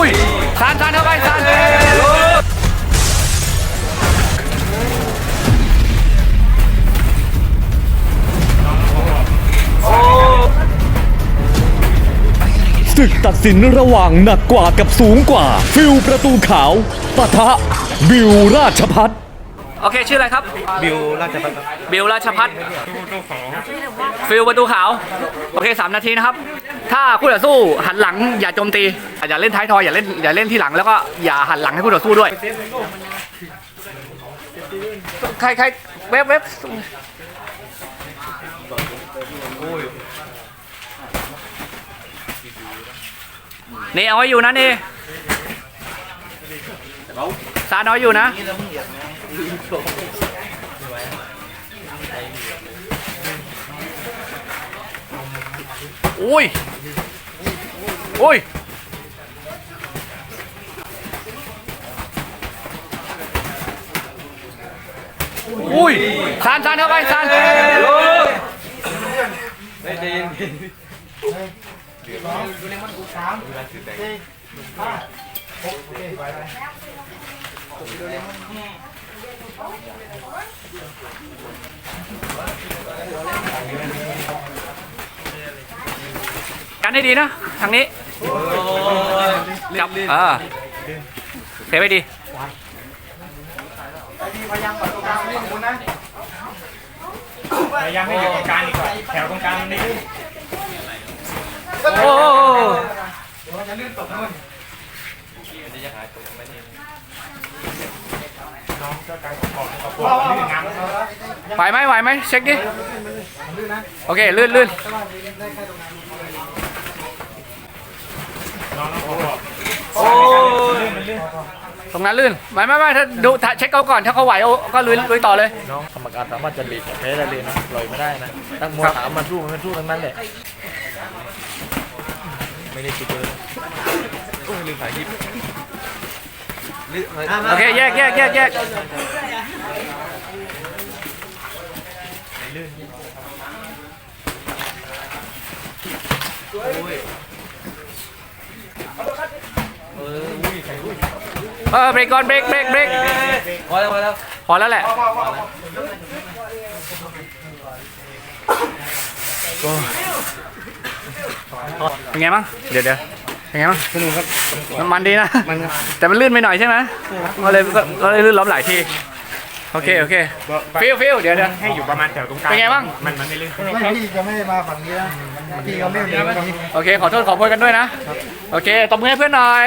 อุ้ยซานซานเข้าไปซานศึกตัดสินระหว่างหนักกว่ากับสูงกว่า ฟิลประตูขาวปะทะ บิวราชพัฒน์ โอเค ชื่ออะไรครับ บิวราชพัฒน์บิวราชพัฒน์ฟิลประตูขาว โอเคสามนาทีนะครับ ถ้าคู่ต่อสู้หันหลังอย่าโจมตี อย่าเล่นท้ายทอยอย่าเล่นอย่าเล่นที่หลังแล้วก็อย่าหันหลังให้คู่ต่อสู้ด้วย ใครใครเว็บเว็บนี่เอาไว้อยู่นะนี่ ซานเอาไว้อยู่นะอุ้ยอุ้ยอุ้ยซานซานเข้าไปซาน กันให้ดีนะทางนี้จับเออเซฟไว้ดีพยายามให้อยู่ตรงกลางดีกว่าแถวตรงกลางนี่อ้โห ไหวไหมไหวไหมเช็คดิ โอเคลื่นลื่นตรงนั้นลื่นไม่ไม่ไม่ถ้าดูถ้าเช็คเขาก่อนถ้าเขาไหวเอาก็ลุยลุยต่อเลยน้องกรรมการสามารถจะหลีกแพ้ได้เลยนะปล่อยไม่ได้นะนักมวยถามมันสู้มันสู้ทั้งนั้นแหละไม่ได้คิดเลยโอ้ยลืมถ่ายคลิป โอเคแยกแยกแยกแยกเออเบรกก่อนเบรกเบรกเบรกพอแล้วพอแล้วพอแล้วแหละเป็นไงบ้างเดี๋ยวเดี๋ยว เป็นไงบ้างสนุกครับมันมันดีนะแต่มันลื่นไปหน่อยใช่ไหมก็เลยก็ก็เลยลื่นล้มหลายที โอเคโอเค ฟิลฟิลเดี๋ยวเดี๋ยวให้อยู่ประมาณแถวตรงกลางเป็นไงบ้าง มันมันไม่ลื่นพี่จะไม่มาฝั่งนี้นะพี่เขาไม่มาฝั่งนี้ โอเค ขอโทษขอโพยกันด้วยนะ โอเค ตบมือให้เพื่อนหน่อย